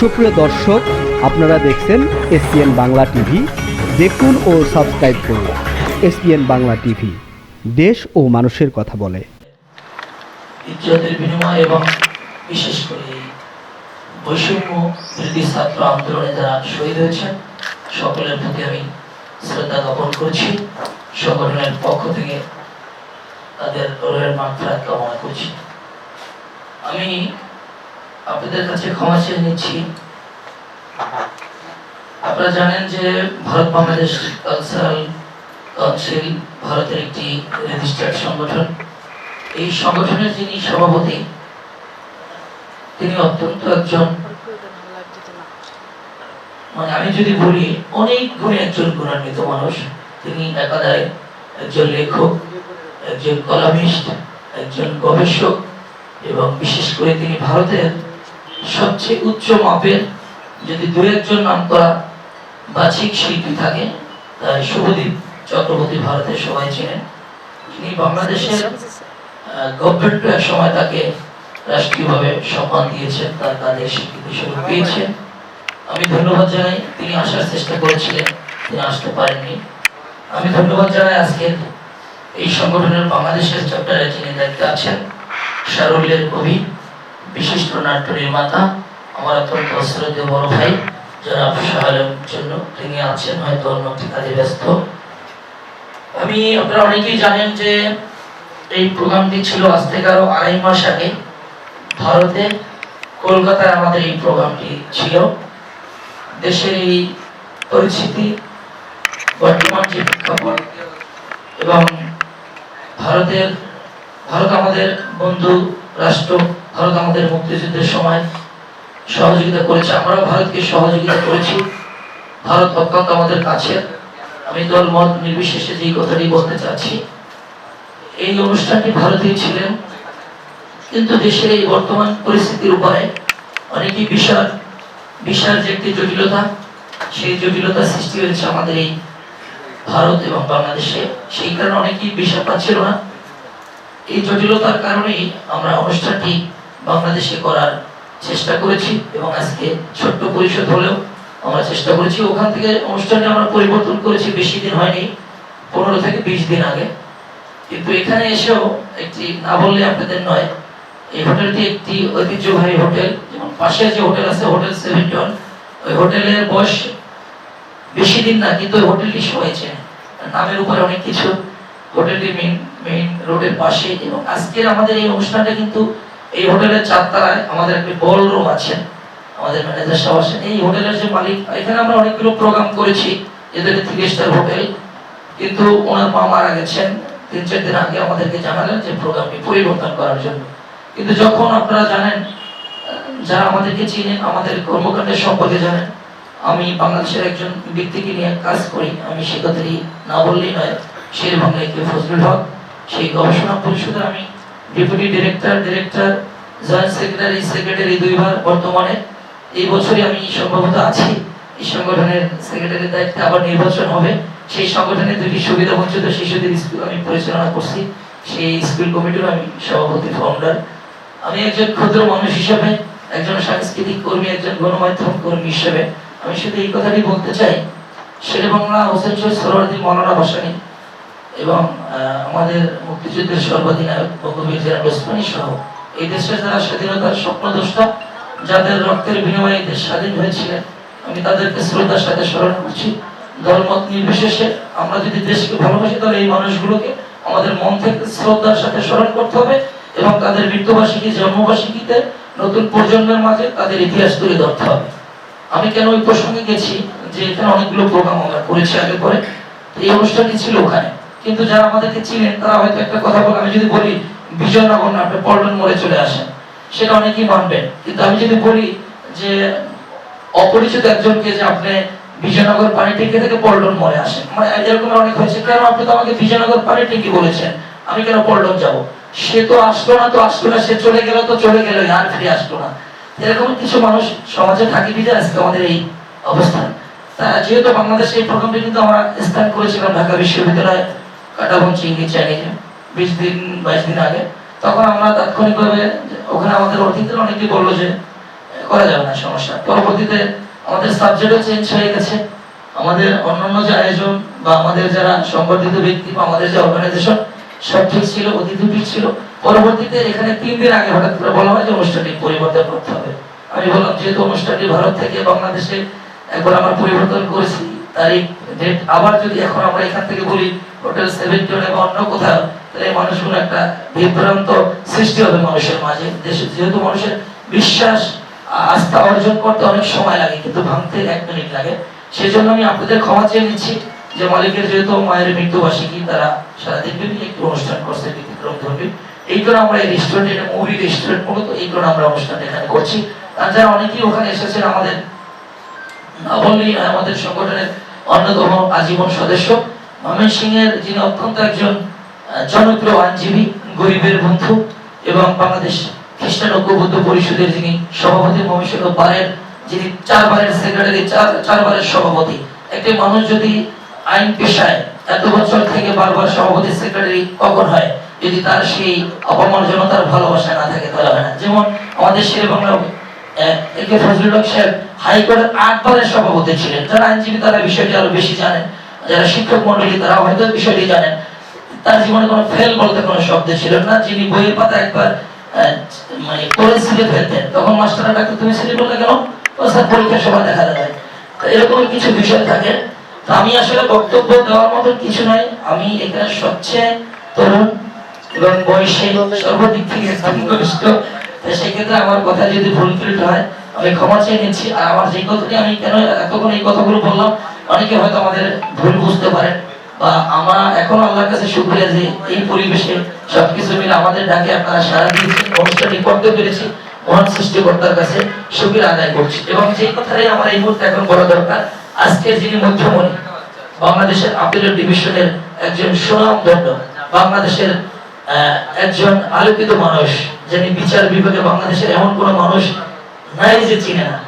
সুপ্রিয় দর্শক, আপনারা দেখছেন এসপিএন বাংলা টিভি। দেখুন ও সাবস্ক্রাইব করুন এসপিএন বাংলা টিভি। দেশ ও মানুষের কথা বলে। ইজ্জতের বিনিময় এবং বিশেষ করে বৈষম্য বিরোধী ছাত্র আন্দোলনে যারা শহীদ হয়েছেন, সকলের প্রতি আমি শ্রদ্ধা জ্ঞাপন করছি। সংগঠনের পক্ষ থেকে তাদের রোহের মাত্রা কামনা করছি। আমি আপনাদের কাছে ক্ষমা চেয়ে নিচ্ছি। আপনারা জানেন যে ভারত বাংলাদেশ কালচারাল কাউন্সিল ভারতের একটি রেজিস্টার্ড সংগঠন। এই সংগঠনের যিনি সভাপতি, তিনি অত্যন্ত একজন মানে আমি যদি বলি, অনেক গুণে একজন গুণান্বিত মানুষ। তিনি একাধারে একজন লেখক, একজন কলামিস্ট, একজন গবেষক, এবং বিশেষ করে তিনি ভারতের সবচেয়ে উচ্চ মাপের যদি দু একজন নাম করা বাচিক শিল্পী থাকে, তাই শুভদীপ চক্রবর্তী ভারতের সবাই চেনেন। তিনি বাংলাদেশের গভর্নমেন্ট এক সময় তাকে রাষ্ট্রীয়ভাবে সম্মান দিয়েছেন, তার কাজের স্বীকৃতি স্বরূপ পেয়েছেন। আমি ধন্যবাদ জানাই, তিনি আসার চেষ্টা করেছিলেন, তিনি আসতে পারেননি। আমি ধন্যবাদ জানাই আজকের এই সংগঠনের বাংলাদেশের চ্যাপ্টারে যিনি দায়িত্বে আছেন সারল্যের কবি। বিশিষ্ট নাট্য নির্মাতা আমার অত্যন্ত শ্রদ্ধেয় বড় ভাই জনাব শাহালের জন্য তিনি আছেন, হয়তো অন্য কাজে ব্যস্ত। আমি, আপনারা অনেকেই জানেন যে এই প্রোগ্রামটি ছিল আজ থেকে আরও আড়াই মাস আগে। ভারতে কলকাতায় আমাদের এই প্রোগ্রামটি ছিল। দেশের এই পরিস্থিতি বর্তমান যে প্রেক্ষাপট এবং ভারতের, ভারত আমাদের বন্ধু, রাষ্ট্র ভারত আমাদের মুক্তিযুদ্ধের সময় সহযোগিতা করেছে। আমরাও ভারতকে সহযোগিতা করেছি। ভারত অত্যন্ত আমাদের কাছে। আমি দল মত নির্বিশেষে যে কথাটি বলতে চাচ্ছি, এই অনুষ্ঠানটি ভারতীয় ছিলেন, কিন্তু দেশের এই বর্তমান পরিস্থিতির উপরে অনেকই বিশাল। বিশাল যে একটি জটিলতা, সেই জটিলতা সৃষ্টি হয়েছে আমাদের এই ভারত এবং বাংলাদেশে। সেই কারণে অনেকেই বিশ্বাস পাচ্ছিল না। এই জটিলতার কারণেই আমরা অনুষ্ঠানটি বাংলাদেশে করার চেষ্টা করেছি এবং আজকে ছোট্ট পরিষদ হলেও আমরা চেষ্টা করেছি। ওখান থেকে অনুষ্ঠানে আমরা পরিবর্তন করেছি, বেশি দিন হয়নি, পনেরো থেকে বিশ দিন আগে। কিন্তু এখানে এসেও একটি, না বললে আপনাদের নয়, এই হোটেলটি একটি ঐতিহ্যবাহী হোটেল। যেমন পাশে যে হোটেল আছে, হোটেল সেভেন্টন ওই হোটেলের বয়স বেশি দিন না, কিন্তু ওই হোটেলটি চেনে। নামের উপরে অনেক কিছু। হোটেলটি মেইন মেইন রোডের পাশে এবং আজকের আমাদের এই অনুষ্ঠানটা কিন্তু এই হোটেলের চারতলায় আমাদের একটি বল রুম আছে, আমাদের ম্যানেজার সাহেব আছেন এই হোটেলের যে মালিক, এখানে আমরা অনেকগুলো প্রোগ্রাম করেছি, এদের থ্রি স্টার হোটেল। কিন্তু ওনার মা মারা গেছেন, তিন চার দিন আগে আমাদেরকে জানালেন যে প্রোগ্রামটি পরিবর্তন করার জন্য। কিন্তু যখন আপনারা জানেন, যারা আমাদেরকে চিনেন, আমাদের কর্মকাণ্ডের সম্পর্কে জানেন, আমি বাংলাদেশের একজন ব্যক্তিকে নিয়ে কাজ করি, আমি সে কথাটি না বললেই নয়, শের বাংলায় কে ফজলুল হক, সেই গবেষণা পরিষদের আমি deputy director director joint secretary secretary দুইবার বর্তমানে এই বছরই আমি সম্ভবত আছি। এই সংগঠনের সেক্রেটারির দায়িত্বে আবার নির্বাচন হবে। সেই সংগঠনের দুটি সুবিধা বঞ্চিত শিশুদের স্কুল আমি পরিচালনা করছি। সেই স্কুল কমিটির আমি সভাপতি ফাউন্ডার আমি একজন ক্ষুদ্র মানুষ হিসেবে, একজন সাংস্কৃতিক কর্মী, একজন গণমাধ্যম কর্মী হিসেবে আমি শুধু এই কথাটি বলতে চাই। শের বাংলা হোসেন শহীদ সরোয়ার্দী, মৌলানা ভাসানী এবং আমাদের মুক্তিযুদ্ধের সর্বাধিনায়ক জেনারেল ওসমানী সহ এই দেশের যারা স্বাধীনতার স্বপ্নদ্রষ্টা, যাদের রক্তের বিনিময়ে দেশ স্বাধীন হয়েছিলেন আমি তাদেরকে শ্রদ্ধার সাথে স্মরণ করছি। দলমত নির্বিশেষে আমরা যদি দেশকে ভালোবাসি, তাহলে এই মানুষগুলোকে আমাদের মন থেকে শ্রদ্ধার সাথে স্মরণ করতে হবে এবং তাদের মৃত্যুবার্ষিকী জন্মবার্ষিকীতে নতুন প্রজন্মের মাঝে তাদের ইতিহাস তুলে ধরতে হবে। আমি কেন ওই প্রসঙ্গে গেছি? যে এখানে অনেকগুলো প্রোগ্রাম আমরা করেছি আগে পরে। এই অনুষ্ঠানটি ছিল ওখানে। কিন্তু যারা আমাদেরকে চিনেন, তারা হয়তো একটা কথা বলে, আমি যদি বলি বিজয়নগর না আপনি পল্টন মোড়ে চলে আসেন, সেটা অনেকেই মানবেন। কিন্তু আমি যদি বলি যে, অপরিচিত একজনকে যে আপনি বিজয়নগর পানি ট্যাঙ্কি থেকে পল্টন মোড়ে আসেন মানে এরকম অনেক হয়েছে, কেন আপনি তো আমাকে বিজয়নগর পানি ট্যাঙ্কি বলেছেন, আমি কেন পল্টন যাব? সে তো আসলো না, তো আসলো না, সে চলে গেল, তো চলে গেল, আর ফিরে আসলো না। এরকম কিছু মানুষ সমাজে থাকি বিধে আজকে আমাদের এই অবস্থান। যেহেতু বাংলাদেশে এই প্রোগ্রামটি কিন্তু আমরা স্থান করেছিলাম ঢাকা বিশ্ববিদ্যালয় কাটাবন চিংড়ি চ্যানেলে বিশ দিন, বাইশ দিন আগে। তখন আমরা তাৎক্ষণিকভাবে ওখানে আমাদের অতিথিরা অনেকেই বলল যে করা যাবে না, সমস্যা। পরবর্তীতে আমাদের সাবজেক্টও চেঞ্জ হয়ে গেছে। আমাদের অন্যান্য যে আয়োজন বা আমাদের যারা সংগঠিত ব্যক্তি বা আমাদের যে অর্গানাইজেশন সব ঠিক ছিল, অতিথি ঠিক ছিল। পরবর্তীতে এখানে তিন দিন আগে হঠাৎ করে বলা হয় যে, অনুষ্ঠানটি পরিবর্তন করতে হবে। আমি বললাম, যেহেতু অনুষ্ঠানটি ভারত থেকে বাংলাদেশে একবার আমরা পরিবর্তন করেছি তারিখ আবার যদি এখন আমরা এখান থেকে বলি হোটেল সেভেন্টি বা অন্য কোথাও, তাহলে মানুষগুলো একটা বিভ্রান্ত সৃষ্টি হবে মানুষের মাঝে। দেশে যেহেতু মানুষের বিশ্বাস, আস্থা অর্জন করতে অনেক সময় লাগে, কিন্তু ভাঙতে এক মিনিট লাগে। সেই জন্য আমি আপনাদের ক্ষমা চেয়ে নিচ্ছি যে মালিকের যেহেতু মায়ের মৃত্যুবার্ষিকী, তারা সারাদিন একটু অনুষ্ঠান করছে ধর্মী। এই কারণে আমরা এই রেস্টুরেন্ট মুভি রেস্টুরেন্ট মূলত, এই কারণে আমরা অনুষ্ঠান এখানে করছি। যারা অনেকেই ওখানে এসেছেন আমাদের আমাদের সংগঠনের অন্যতম আজীবন সদস্য। যিনি অত্যন্ত একজন জনপ্রিয় আইনজীবী, গরিবের বন্ধু এবং বাংলাদেশ খ্রিস্টান ঐক্যবদ্ধ পরিষদের যিনি সভাপতি যিনি চারবারের সেক্রেটারি, চার, চারবারের সভাপতি। একটি মানুষ যদি আইন পেশায় এত বছর থেকে বারবার সভাপতি, সেক্রেটারি কখন হয়? যদি তার সেই অপমার্জনতার ভালোবাসা না থাকে, তাহলে হয় না। যেমন আমাদের একে ফজলুল হক সাহেব হাইকোর্টের আটবারের সভাপতি ছিলেন। যারা আইনজীবী তারা বিষয়টি আরও বেশি জানেন। যারা শিক্ষক মন্ডলী তারা হয়তো বিষয়টি জানেন। তার জীবনে কোনো ফেল বলতে কোনো শব্দ ছিল না। যিনি বইয়ের পাতা একবার মানে করে ফেলতেন তখন ডাকতো তুমি ও স্যার, পরীক্ষার দেখা যাবে তো এরকম কিছু বিষয় থাকে। তো আমি আসলে বক্তব্য দেওয়ার মতো কিছু নাই। আমি এখানে সবচেয়ে তরুণ এবং বয়সে সর্বদিক থেকে সেক্ষেত্রে আমার কথা যদি হয়, আমি ক্ষমা চেয়ে নিচ্ছি। আর আমার যে কথাটি আমি কেন এতক্ষণ এই কথাগুলো বললাম, অনেকে হয়তো আমাদের ভুল বুঝতে বা আমরা এখন আল্লাহর কাছে যে এই পরিবেশে সবকিছু মিলে আমাদের ডাকে আপনারা সারা করতে পেরেছি, মহান সৃষ্টিকর্তার কাছে শুক্রিয়া আদায় করছি। এবং যে কথাটাই আমার এই মুহূর্তে এখন বলা দরকার, আজকের যিনি মুখ্যমন্ত্রী, বাংলাদেশের আপিলের ডিভিশনের একজন সুনামধন্য, বাংলাদেশের একজন আলোকিত মানুষ যিনি বিচার বিভাগে বাংলাদেশের এমন কোন মানুষ নাই যে চিনে না।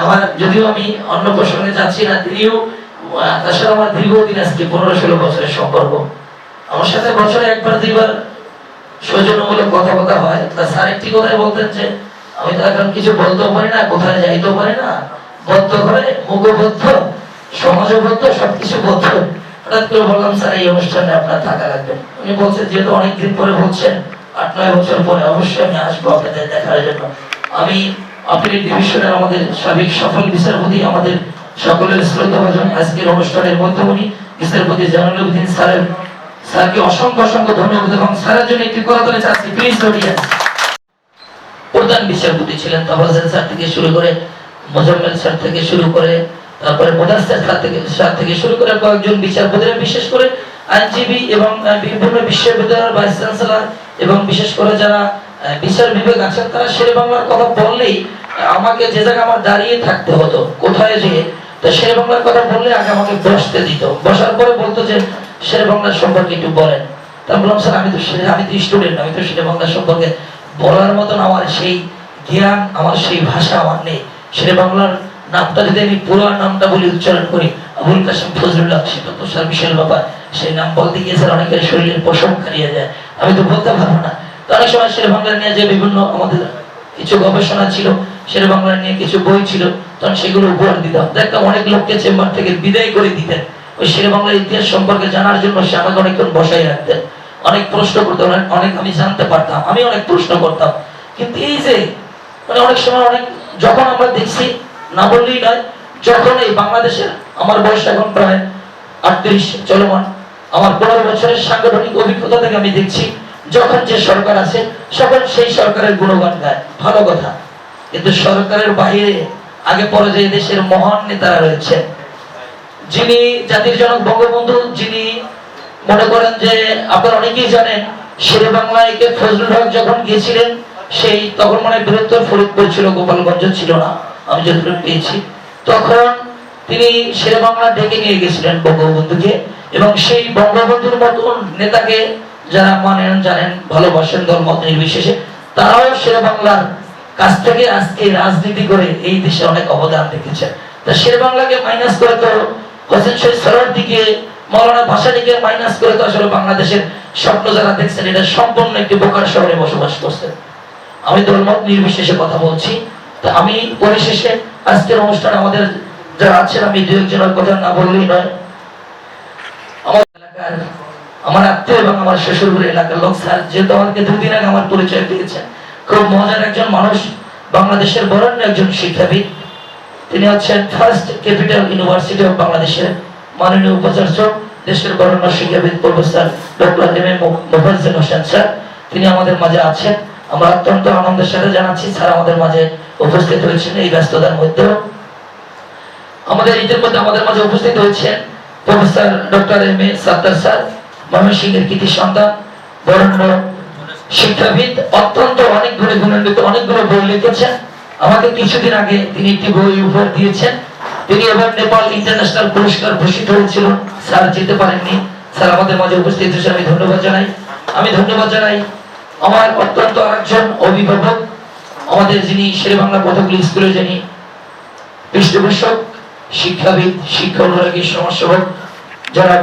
আমার যদিও আমি অন্য প্রসঙ্গে যাচ্ছি না, তিনিও তার সাথে আমার দীর্ঘদিন আজকে পনেরো ষোলো বছরের সম্পর্ক। আমার সাথে বছরে একবার, দুইবার সৌজন্যমূলক কথাবার্তা হয়। তা স্যার একটি কথাই বলতেন যে, আমি তো এখন কিছু বলতেও পারি না, কোথায় যাইতেও পারি না। বদ্ধ করে মুখবদ্ধ, সমাজবদ্ধ, সবকিছু বদ্ধ। হঠাৎ বললাম, স্যার, এই অনুষ্ঠানে আপনার থাকা লাগবে। উনি বলছেন, যেহেতু অনেকদিন পরে বলছেন আট নয় বছর পরে অবশ্যই আমি আসব আপনাদের দেখার জন্য। আমি আপিলের ডিভিশনের আমাদের সাবেক সফল বিচারপতি, আমাদের সকলের শ্রদ্ধাভাজন আজকের অনুষ্ঠানের মধ্যমণি বিচারপতি জানালুদ্দিন স্যারের, স্যারকে অসংখ্য অসংখ্য ধন্যবাদ এবং স্যারের জন্য একটি কথা বলে চাচ্ছি প্লিজ অডিয়েন্স। প্রধান বিচারপতি ছিলেন তফাজেল স্যার থেকে শুরু করে, মোজাম্মেল স্যার থেকে শুরু করে তারপরে মোদাস্তার থেকে স্যার থেকে শুরু করে কয়েকজন বিচারপতিরা, বিশেষ করে আইনজীবী এবং বিভিন্ন বিশ্ববিদ্যালয়ের ভাইস চ্যান্সেলর এবং বিশেষ করে যারা বিচার বিভাগ আছেন, তারা শেরে বাংলার কথা বললেই আমাকে যে জায়গায় আমার দাঁড়িয়ে থাকতে হতো, কোথায় যে, তো শেরে বাংলার কথা বললে আগে আমাকে বসতে দিত। বসার পরে বলতো যে, শেরে বাংলার সম্পর্কে একটু বলেন। তা বললাম, স্যার, আমি তো আমি তো স্টুডেন্ট আমি তো শেরে বাংলা সম্পর্কে বলার মতন আমার সেই জ্ঞান, আমার সেই ভাষা আমার নেই। শেরে বাংলার আমি অনেক অনেক লোককে চেম্বার থেকে বিদায় করে দিতেন। ওই শেরে বাংলার ইতিহাস সম্পর্কে জানার জন্য সে আমাকে অনেকক্ষণ বসাই রাখতেন। অনেক প্রশ্ন করতে অনেক অনেক আমি জানতে পারতাম। আমি অনেক প্রশ্ন করতাম। কিন্তু এই যে মানে অনেক সময় অনেক, যখন আমরা দেখছি না বললেই নয়, যখন এই বাংলাদেশের আমার বয়স এখন প্রায় আটত্রিশ চলমান, আমার পনেরো বছরের সাংগঠনিক অভিজ্ঞতা থেকে আমি দেখছি, যখন যে সরকার আছে, সকল সেই সরকারের গুণগান গায়। ভালো কথা। কিন্তু সরকারের বাইরে, আগে পরে যে দেশের মহান নেতারা রয়েছেন যিনি জাতির জনক বঙ্গবন্ধু, যিনি মনে করেন যে আপনারা অনেকেই জানেন শেরে বাংলায় কে ফজলুল হক যখন গিয়েছিলেন, সেই তখন মানে বৃহত্তর ফরিদপুর ছিল, গোপালগঞ্জ ছিল না। আমি যতটুকু পেয়েছি। তখন তিনি শেরে বাংলা ডেকে নিয়ে গেছিলেন বঙ্গবন্ধুকে এবং সেই বঙ্গবন্ধুর মতন নেতাকে যারা মানেন, জানেন, ভালোবাসেন ধর্মত নির্বিশেষে, তারাও শেরে বাংলার কাছ থেকে আজকে রাজনীতি করে এই দেশে অনেক অবদান রেখেছেন। তা শেরে বাংলাকে মাইনাস করে তো হোসেন শহীদ সরার দিকে মৌলানা ভাষাটিকে মাইনাস করে তো আসলে বাংলাদেশের স্বপ্ন যারা দেখছেন, এটা সম্পূর্ণ একটি বোকার শহরে বসবাস করছেন। আমি দলমত নির্বিশেষে কথা বলছি। তা আমি পরিশেষে আজকের অনুষ্ঠানে আমাদের যারা আছেন, আমি দু একজনের কথা না বললেই নয়। আমার এলাকার, আমার আত্মীয় এবং আমার শ্বশুরপুর এলাকার লোক, স্যার, যেহেতু আমাকে দুদিন আগে আমার পরিচয় দিয়েছেন, খুব মজার একজন মানুষ, বাংলাদেশের বরেণ্য একজন শিক্ষাবিদ। তিনি হচ্ছেন ফার্স্ট ক্যাপিটাল ইউনিভার্সিটি অফ বাংলাদেশের মাননীয় উপাচার্য, দেশের বরেণ্য শিক্ষাবিদ professor doctor M A Mofazzal Hossain sir. তিনি আমাদের মাঝে আছেন। আমরা অত্যন্ত আনন্দের সাথে জানাচ্ছি, স্যার আমাদের মাঝে উপস্থিত হয়েছেন এই ব্যস্ততার মধ্যেও। আমাদের ঈদের মধ্যে আমাদের মাঝে উপস্থিত হয়েছেন professor doctor M A Sattar sir ময়মনসিংহের কৃতি সন্তান, বরেণ্য শিক্ষাবিদ, অত্যন্ত অনেক অনেকগুলো গুণান্বিত, অনেকগুলো বই লিখেছেন। আমাকে কিছুদিন আগে তিনি একটি বই উপহার দিয়েছেন। তিনি এবার নেপাল ইন্টারন্যাশনাল পুরস্কার ভূষিত হয়েছিল। স্যার যেতে পারেননি। স্যার আমাদের মাঝে উপস্থিত হয়েছে, আমি ধন্যবাদ জানাই। আমি ধন্যবাদ জানাই আমার অত্যন্ত একজন অভিভাবক আমাদের যিনি শেরে বাংলা কতগুলি স্কুলে যিনি পৃষ্ঠপোষক শিক্ষাবিদ শিক্ষা অনুরাগী সমাজসেবক যারা